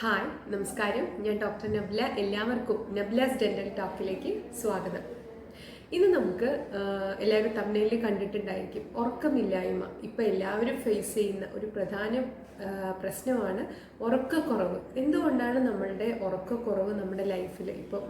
Hi നമസ്കാരം. ഞാൻ doctor നബ്ല. എല്ലാവർക്കും നബ്ലാസ് ഡെന്റൽ ടോക്കിലേക്ക് സ്വാഗതം. ഇന്ന് നമുക്ക് എല്ലാവരും തമിഴിൽ കണ്ടിട്ടുണ്ടായിരിക്കും ഉറക്കമില്ലായ്മ. ഇപ്പം എല്ലാവരും ഫേസ് ചെയ്യുന്ന ഒരു പ്രധാന പ്രശ്നമാണ് ഉറക്കക്കുറവ്. എന്തുകൊണ്ടാണ് നമ്മളുടെ ഉറക്കക്കുറവ് നമ്മുടെ ലൈഫിൽ ഇപ്പം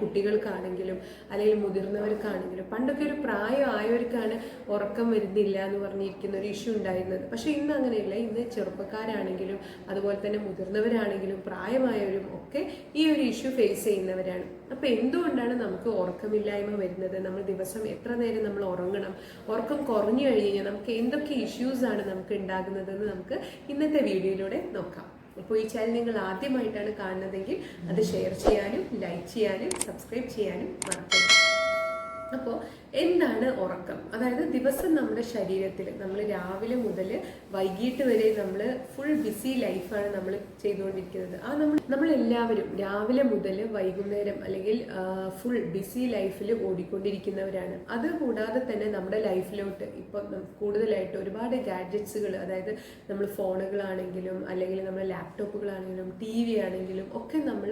കുട്ടികൾക്കാണെങ്കിലും അല്ലെങ്കിൽ മുതിർന്നവർക്കാണെങ്കിലും പണ്ടൊക്കെ ഒരു പ്രായം ആയവർക്കാണ് ഉറക്കം വരുന്നില്ല എന്ന് പറഞ്ഞിരിക്കുന്ന ഒരു ഇഷ്യൂ ഉണ്ടായിരുന്നത്. പക്ഷേ ഇന്ന് അങ്ങനെയല്ല. ഇന്ന് ചെറുപ്പക്കാരാണെങ്കിലും അതുപോലെ തന്നെ മുതിർന്നവരാണെങ്കിലും പ്രായമായവരും ഒക്കെ ഈ ഒരു ഇഷ്യൂ ഫേസ് ചെയ്യുന്നവരാണ്. അപ്പോൾ എന്തുകൊണ്ടാണ് നമുക്ക് ഉറക്കമില്ലായ്മ വരുന്നത്? നമ്മൾ ദിവസം എത്ര നേരം നമ്മൾ ഉറങ്ങണം? ഉറക്കം കുറഞ്ഞു കഴിഞ്ഞ് കഴിഞ്ഞാൽ നമുക്ക് എന്തൊക്കെ ഇഷ്യൂസ് ആണ് നമുക്ക് ഉണ്ടാകുന്നതെന്ന് നമുക്ക് ഇന്നത്തെ വീഡിയോയിലൂടെ നോക്കാം. അപ്പോൾ ഈ ചാനൽ നിങ്ങൾ ആദ്യമായിട്ടാണ് കാണുന്നതെങ്കിൽ അത് ഷെയർ ചെയ്യാനും ലൈക്ക് ചെയ്യാനും സബ്സ്ക്രൈബ് ചെയ്യാനും മറക്കരുത്. അപ്പോൾ എന്താണ് ഉറക്കം? അതായത് ദിവസം നമ്മുടെ ശരീരത്തിൽ നമ്മൾ രാവിലെ മുതൽ വൈകിട്ട് വരെ നമ്മൾ ഫുൾ ബിസി ലൈഫാണ് നമ്മൾ ചെയ്തുകൊണ്ടിരിക്കുന്നത്. ആ നമ്മൾ നമ്മളെല്ലാവരും രാവിലെ മുതൽ വൈകുന്നേരം അല്ലെങ്കിൽ ഫുൾ ബിസി ലൈഫിൽ ഓടിക്കൊണ്ടിരിക്കുന്നവരാണ്. അത് കൂടാതെ തന്നെ നമ്മുടെ ലൈഫിലോട്ട് ഇപ്പം കൂടുതലായിട്ട് ഒരുപാട് ഗാഡ്ജറ്റ്സുകൾ അതായത് നമ്മൾ ഫോണുകളാണെങ്കിലും അല്ലെങ്കിൽ നമ്മുടെ ലാപ്ടോപ്പുകളാണെങ്കിലും ടി വി ആണെങ്കിലും ഒക്കെ നമ്മൾ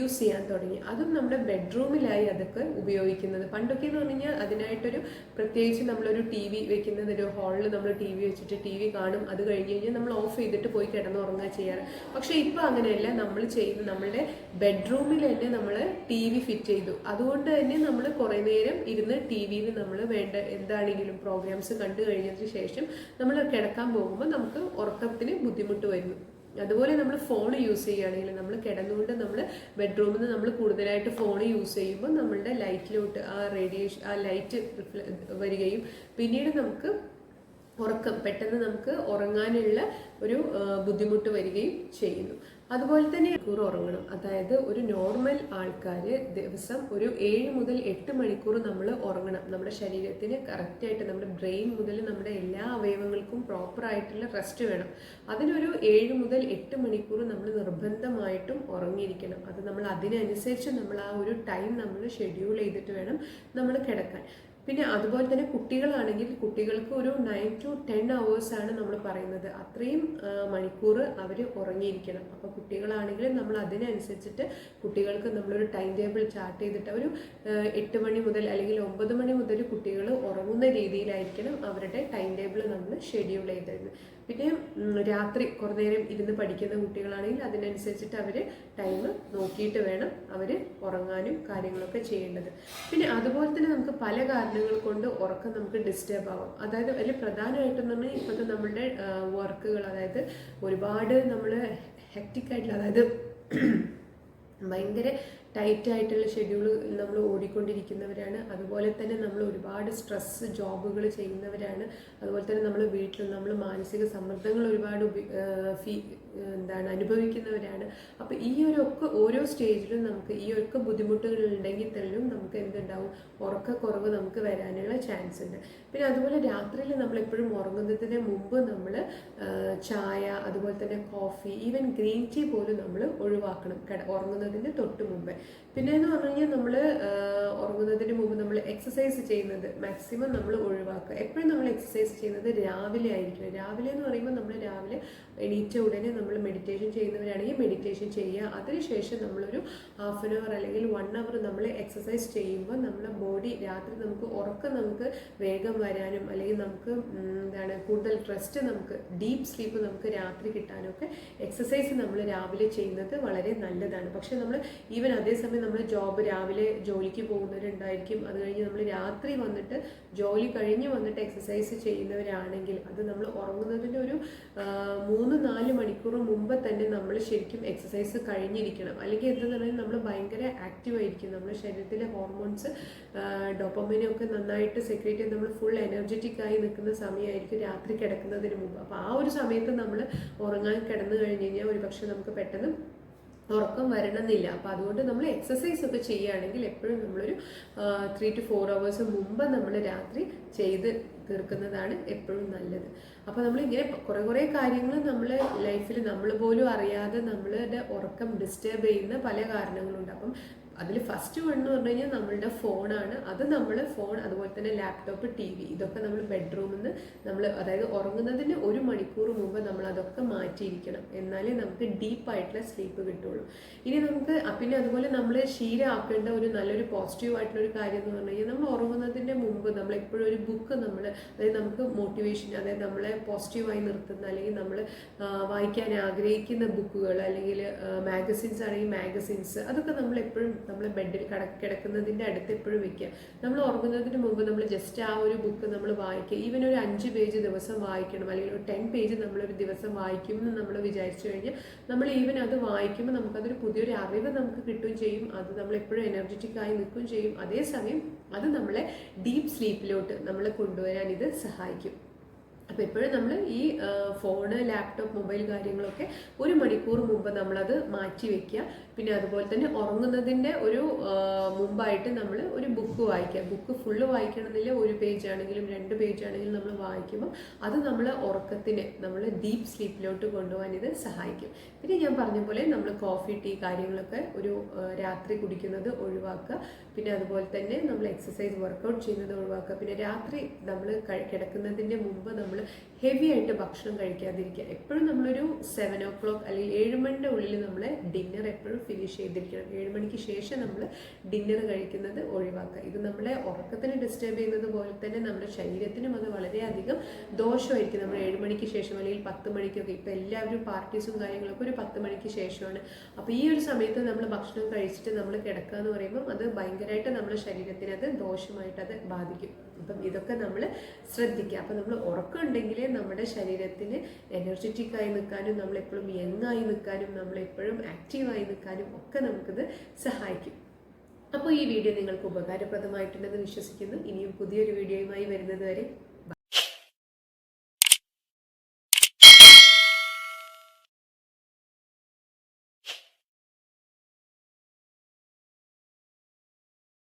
യൂസ് ചെയ്യാൻ തുടങ്ങി. അതും നമ്മുടെ ബെഡ്റൂമിലായി അതൊക്കെ ഉപയോഗിക്കുന്നത്. പണ്ടൊക്കെ പറഞ്ഞു അതിനായിട്ടൊരു പ്രത്യേകിച്ച് നമ്മളൊരു ടി വി വെക്കുന്നത് ഒരു ഹാളിൽ നമ്മൾ ടി വി വെച്ചിട്ട് ടി വി കാണും. അത് കഴിഞ്ഞ് കഴിഞ്ഞാൽ നമ്മൾ ഓഫ് ചെയ്തിട്ട് പോയി കിടന്നുറങ്ങുക ചെയ്യാറ്. പക്ഷേ ഇപ്പോൾ അങ്ങനെയല്ല. നമ്മൾ ചെയ്യുന്നത് നമ്മളുടെ ബെഡ്റൂമിൽ തന്നെ നമ്മൾ ടി വി ഫിറ്റ് ചെയ്തു. അതുകൊണ്ട് തന്നെ നമ്മൾ കുറേ നേരം ഇരുന്ന് ടി വിയിൽ നമ്മൾ വേണ്ട എന്താണെങ്കിലും പ്രോഗ്രാംസ് കണ്ടു കഴിഞ്ഞതിന് ശേഷം നമ്മൾ കിടക്കാൻ പോകുമ്പോൾ നമുക്ക് ഉറക്കത്തിന് ബുദ്ധിമുട്ട് വരുന്നു. അതുപോലെ നമ്മൾ ഫോൺ യൂസ് ചെയ്യുകയാണെങ്കിൽ നമ്മൾ കിടന്നുകൊണ്ട് നമ്മൾ ബെഡ്റൂമിൽ നിന്ന് നമ്മൾ കൂടുതലായിട്ട് ഫോൺ യൂസ് ചെയ്യുമ്പോൾ നമ്മളുടെ ലൈറ്റിലോട്ട് ആ റേഡിയേഷൻ ആ ലൈറ്റ് വരികയും പിന്നീട് നമുക്ക് ഉറക്കം പെട്ടെന്ന് നമുക്ക് ഉറങ്ങാനുള്ള ഒരു ബുദ്ധിമുട്ട് വരികയും ചെയ്യുന്നു. അതുപോലെ തന്നെ മണിക്കൂർ ഉറങ്ങണം. അതായത് ഒരു നോർമൽ ആൾക്കാർ ദിവസം ഒരു ഏഴ് മുതൽ എട്ട് മണിക്കൂർ നമ്മൾ ഉറങ്ങണം. നമ്മുടെ ശരീരത്തിന് കറക്റ്റായിട്ട് നമ്മുടെ ബ്രെയിൻ മുതൽ നമ്മുടെ എല്ലാ അവയവങ്ങൾക്കും പ്രോപ്പർ ആയിട്ടുള്ള റെസ്റ്റ് വേണം. അതിനൊരു ഏഴ് മുതൽ എട്ട് മണിക്കൂർ നമ്മൾ നിർബന്ധമായിട്ടും ഉറങ്ങിയിരിക്കണം. അത് നമ്മൾ അതിനനുസരിച്ച് നമ്മൾ ആ ഒരു ടൈം നമ്മൾ ഷെഡ്യൂൾ ചെയ്തിട്ട് വേണം നമ്മൾ കിടക്കാൻ. പിന്നെ അതുപോലെ തന്നെ കുട്ടികളാണെങ്കിൽ കുട്ടികൾക്ക് ഒരു നയൻ ടു ടെൻ ആണ് നമ്മൾ പറയുന്നത്. അത്രയും മണിക്കൂർ അവർ ഉറങ്ങിയിരിക്കണം. അപ്പോൾ കുട്ടികളാണെങ്കിൽ നമ്മൾ അതിനനുസരിച്ചിട്ട് കുട്ടികൾക്ക് നമ്മളൊരു ടൈം ടേബിൾ ചാർട്ട് ചെയ്തിട്ട് ഒരു എട്ട് മണി മുതൽ അല്ലെങ്കിൽ ഒമ്പത് മണി മുതൽ കുട്ടികൾ ഉറങ്ങുന്ന രീതിയിലായിരിക്കണം അവരുടെ ടൈം ടേബിൾ നമ്മൾ ഷെഡ്യൂൾ ചെയ്തിരുന്നത്. പിന്നെ രാത്രി കുറേ നേരം ഇരുന്ന് പഠിക്കുന്ന കുട്ടികളാണെങ്കിൽ അതിനനുസരിച്ചിട്ട് അവർ ടൈം നോക്കിയിട്ട് വേണം അവർ ഉറങ്ങാനും കാര്യങ്ങളൊക്കെ ചെയ്യേണ്ടത്. പിന്നെ അതുപോലെ തന്നെ നമുക്ക് പല കാരണങ്ങൾ കൊണ്ട് ഉറക്കം നമുക്ക് ഡിസ്റ്റേബ് ആവും. അതായത് അതിൽ പ്രധാനമായിട്ടും തന്നെ ഇപ്പോഴത്തെ നമ്മളുടെ വർക്കുകൾ അതായത് ഒരുപാട് നമ്മൾ ഹെക്റ്റിക് ആയിട്ടുള്ള അതായത് ഭയങ്കര ടൈറ്റ് ആയിട്ടുള്ള ഷെഡ്യൂൾ നമ്മൾ ഓടിക്കൊണ്ടിരിക്കുന്നവരാണ്. അതുപോലെ തന്നെ നമ്മൾ ഒരുപാട് സ്ട്രെസ് ജോബുകൾ ചെയ്യുന്നവരാണ്. അതുപോലെ തന്നെ നമ്മൾ വീട്ടിൽ നമ്മൾ മാനസിക സമ്മർദ്ദങ്ങൾ ഒരുപാട് ഫീ എന്താണ് അനുഭവിക്കുന്നവരാണ്. അപ്പോൾ ഈ ഒരു ഒക്കെ ഓരോ സ്റ്റേജിലും നമുക്ക് ഈ ഒക്കെ ബുദ്ധിമുട്ടുകൾ ഉണ്ടെങ്കിൽ തന്നെയും നമുക്ക് എന്തുണ്ടാവും? ഉറക്കക്കുറവ് നമുക്ക് വരാനുള്ള ചാൻസ് ഉണ്ട്. പിന്നെ അതുപോലെ രാത്രിയിൽ നമ്മൾ എപ്പോഴും ഉറങ്ങുന്നതിന് മുമ്പ് നമ്മൾ ചായ അതുപോലെ തന്നെ കോഫി ഈവൻ ഗ്രീൻ ടീ പോലും നമ്മൾ ഒഴിവാക്കണം. കട ഉറങ്ങുന്നതിന് തൊട്ട് മുമ്പേ. പിന്നെ എന്ന് പറഞ്ഞു കഴിഞ്ഞാൽ നമ്മൾ ഉറങ്ങുന്നതിന് മുമ്പ് നമ്മൾ എക്സസൈസ് ചെയ്യുന്നത് മാക്സിമം നമ്മൾ ഒഴിവാക്കുക. എപ്പോഴും നമ്മൾ എക്സസൈസ് ചെയ്യുന്നത് രാവിലെ ആയിരിക്കണം. രാവിലെ എന്ന് പറയുമ്പോൾ നമ്മൾ രാവിലെ എണീറ്റ ഉടനെ നമ്മൾ മെഡിറ്റേഷൻ ചെയ്യുന്നവരാണെങ്കിൽ മെഡിറ്റേഷൻ ചെയ്യുക. അതിനുശേഷം നമ്മളൊരു ഹാഫ് ആൻ അവർ അല്ലെങ്കിൽ വൺ അവർ നമ്മൾ എക്സസൈസ് ചെയ്യുമ്പോൾ നമ്മുടെ ബോഡി രാത്രി നമുക്ക് ഉറക്കം നമുക്ക് വേഗം വരാനും അല്ലെങ്കിൽ നമുക്ക് എന്താണ് കൂടുതൽ റെസ്റ്റ് നമുക്ക് ഡീപ്പ് സ്ലീപ്പ് നമുക്ക് രാത്രി കിട്ടാനൊക്കെ എക്സസൈസ് നമ്മൾ രാവിലെ ചെയ്യുന്നത് വളരെ നല്ലതാണ്. പക്ഷെ നമ്മൾ ഈവൻ അതേസമയം നമ്മൾ ജോബ് രാവിലെ ജോലിക്ക് പോകുന്നവരുണ്ടായിരിക്കും. അത് കഴിഞ്ഞ് നമ്മൾ രാത്രി വന്നിട്ട് ജോലി കഴിഞ്ഞ് വന്നിട്ട് എക്സസൈസ് ചെയ്യുന്നവരാണെങ്കിൽ അത് നമ്മൾ ഉറങ്ങുന്നതിന്റെ ഒരു മൂന്ന് നാല് മണിക്കൂർ മുമ്പ് തന്നെ നമ്മൾ ശരിക്കും എക്സസൈസ് കഴിഞ്ഞിരിക്കണം. അല്ലെങ്കിൽ എന്താണെന്ന് പറഞ്ഞാൽ നമ്മൾ ഭയങ്കര ആക്റ്റീവ് ആയിരിക്കും. നമ്മുടെ ശരീരത്തിലെ ഹോർമോൺസ് ഡോപ്പമിനൊക്കെ നന്നായിട്ട് സെക്രേറ്റ് ചെയ്ത് നമ്മൾ ഫുൾ എനർജറ്റിക് ആയി നിൽക്കുന്ന സമയമായിരിക്കും രാത്രി കിടക്കുന്നതിന് മുമ്പ്. അപ്പോൾ ആ ഒരു സമയത്ത് നമ്മൾ ഉറങ്ങാൻ കിടന്നു കഴിഞ്ഞ് കഴിഞ്ഞാൽ ഒരു പക്ഷേ നമുക്ക് പെട്ടെന്ന് ഉറക്കം വരണമെന്നില്ല. അപ്പോൾ അതുകൊണ്ട് നമ്മൾ എക്സസൈസ് ഒക്കെ ചെയ്യുകയാണെങ്കിൽ എപ്പോഴും നമ്മളൊരു ത്രീ ടു ഫോർ അവേഴ്സ് മുമ്പ് നമ്മൾ രാത്രി ചെയ്ത് തീർക്കുന്നതാണ് എപ്പോഴും നല്ലത്. അപ്പോൾ നമ്മൾ ഇങ്ങനെ കുറേ കുറേ കാര്യങ്ങൾ നമ്മൾ ലൈഫിൽ നമ്മൾ പോലും അറിയാതെ നമ്മളുടെ ഉറക്കം ഡിസ്റ്റേബ് ചെയ്യുന്ന പല കാരണങ്ങളുണ്ട്. അപ്പം അതിൽ ഫസ്റ്റ് വൺ എന്ന് പറഞ്ഞു കഴിഞ്ഞാൽ നമ്മളുടെ ഫോണാണ് അത് നമ്മൾ ഫോൺ അതുപോലെ തന്നെ ലാപ്ടോപ്പ് ടി വി ഇതൊക്കെ നമ്മൾ ബെഡ്റൂമിൽ നിന്ന് നമ്മൾ അതായത് ഉറങ്ങുന്നതിന് ഒരു മണിക്കൂർ മുമ്പ് നമ്മൾ അതൊക്കെ മാറ്റിയിരിക്കണം. എന്നാലേ നമുക്ക് ഡീപ്പായിട്ടുള്ള സ്ലീപ്പ് കിട്ടുള്ളൂ. ഇനി നമുക്ക് പിന്നെ അതുപോലെ നമ്മൾ ശീലമാക്കേണ്ട ഒരു നല്ലൊരു പോസിറ്റീവ് ആയിട്ടുള്ള ഒരു കാര്യം എന്ന് പറഞ്ഞു കഴിഞ്ഞാൽ നമ്മൾ ഉറങ്ങുന്നതിന്റെ മുമ്പ് നമ്മൾ എപ്പോഴും ഒരു ബുക്ക് നമ്മൾ അതായത് നമുക്ക് മോട്ടിവേഷൻ അതായത് നമ്മളെ പോസിറ്റീവായി നിർത്തുന്ന അല്ലെങ്കിൽ നമ്മൾ വായിക്കാൻ ആഗ്രഹിക്കുന്ന ബുക്കുകൾ അല്ലെങ്കിൽ മാഗസിൻസ് ആണെങ്കിൽ മാഗസിൻസ് അതൊക്കെ നമ്മൾ എപ്പോഴും നമ്മൾ ബെഡിൽ കട കിടക്കുന്നതിന്റെ അടുത്ത് എപ്പോഴും വെക്കുക നമ്മൾ ഉറങ്ങുന്നതിന് മുമ്പ് നമ്മൾ ജസ്റ്റ് ആ ഒരു ബുക്ക് നമ്മൾ വായിക്കുക ഈവൻ ഒരു അഞ്ച് പേജ് ദിവസം വായിക്കണം. അല്ലെങ്കിൽ ഒരു ടെൻ പേജ് നമ്മളൊരു ദിവസം വായിക്കുമെന്ന് നമ്മൾ വിചാരിച്ചു കഴിഞ്ഞാൽ നമ്മൾ ഈവൻ അത് വായിക്കുമ്പോൾ നമുക്കതൊരു പുതിയൊരു അറിവ് നമുക്ക് കിട്ടുകയും ചെയ്യും. അത് നമ്മൾ എപ്പോഴും എനർജറ്റിക് ആയി നിൽക്കുകയും ചെയ്യും. അതേസമയം അത് നമ്മളെ ഡീപ്പ് സ്ലീപ്പിലോട്ട് നമ്മളെ കൊണ്ടുവരാൻ ഇത് സഹായിക്കും. അപ്പോൾ എപ്പോഴും നമ്മൾ ഈ ഫോണ് ലാപ്ടോപ്പ് മൊബൈൽ കാര്യങ്ങളൊക്കെ ഒരു മണിക്കൂർ മുമ്പ് നമ്മളത് മാറ്റി വെക്കുക. പിന്നെ അതുപോലെ തന്നെ ഉറങ്ങുന്നതിന്റെ ഒരു മുമ്പായിട്ട് നമ്മൾ ഒരു ബുക്ക് വായിക്കുക. ബുക്ക് ഫുള്ള് വായിക്കണമെന്നില്ല. ഒരു പേജ് ആണെങ്കിലും രണ്ട് പേജ് ആണെങ്കിലും നമ്മൾ വായിക്കുമ്പോൾ അത് നമ്മൾ ഉറക്കത്തിന് നമ്മൾ ഡീപ്പ് സ്ലീപ്പിലോട്ട് കൊണ്ടുപോകാൻ ഇത് സഹായിക്കും. പിന്നെ ഞാൻ പറഞ്ഞ പോലെ നമ്മൾ കോഫി ടീ കാര്യങ്ങളൊക്കെ ഒരു രാത്രി കുടിക്കുന്നത് ഒഴിവാക്കുക. പിന്നെ അതുപോലെ തന്നെ നമ്മൾ എക്സസൈസ് വർക്കൗട്ട് ചെയ്യുന്നത് ഒഴിവാക്കുക. പിന്നെ രാത്രി നമ്മൾ കിടക്കുന്നതിന്റെ മുമ്പ് നമ്മൾ ഹെവി ആയിട്ട് ഭക്ഷണം കഴിക്കാതിരിക്കുക. എപ്പോഴും നമ്മളൊരു സെവൻ ഓ ക്ലോക്ക് അല്ലെങ്കിൽ ഏഴ് മണിന്റെ ഉള്ളിൽ നമ്മൾ ഡിന്നർ എപ്പോഴും ഫിനിഷ് ചെയ്തിരിക്കണം. ഏഴ് മണിക്ക് ശേഷം നമ്മൾ ഡിന്നർ കഴിക്കുന്നത് ഒഴിവാക്കുക. ഇത് നമ്മളെ ഉറക്കത്തിന് ഡിസ്റ്റർബ് ചെയ്യുന്നത് പോലെ തന്നെ നമ്മുടെ ശരീരത്തിനും അത് വളരെയധികം ദോഷമായിരിക്കും. നമ്മൾ ഏഴ് മണിക്ക് ശേഷം അല്ലെങ്കിൽ പത്ത് മണിക്കൊക്കെ ഇപ്പോൾ എല്ലാവരും പാർട്ടീസും കാര്യങ്ങളൊക്കെ ഒരു പത്ത് മണിക്ക് ശേഷമാണ്. അപ്പോൾ ഈ ഒരു സമയത്ത് നമ്മൾ ഭക്ഷണം കഴിച്ചിട്ട് നമ്മൾ കിടക്കുക എന്ന് പറയുമ്പോൾ അത് ഭയങ്കരമായിട്ട് നമ്മുടെ ശരീരത്തിന് അത് ദോഷമായിട്ട് അത് ബാധിക്കും. അപ്പം ഇതൊക്കെ നമ്മൾ ശ്രദ്ധിക്കുക. അപ്പം നമ്മൾ ഉറക്കം ഉണ്ടെങ്കിലേ നമ്മുടെ ശരീരത്തിന് എനർജറ്റിക് ആയി നിൽക്കാനും നമ്മളെപ്പോഴും യങ് ആയി നിൽക്കാനും നമ്മളെപ്പോഴും ആക്റ്റീവായി നിൽക്കാനും ഒക്കെ നമുക്കിത് സഹായിക്കും. അപ്പോൾ ഈ വീഡിയോ നിങ്ങൾക്ക് ഉപകാരപ്രദമായിട്ടുണ്ടെന്ന് വിശ്വസിക്കുന്നു. ഇനിയും പുതിയൊരു വീഡിയോയുമായി വരുന്നത് വരെ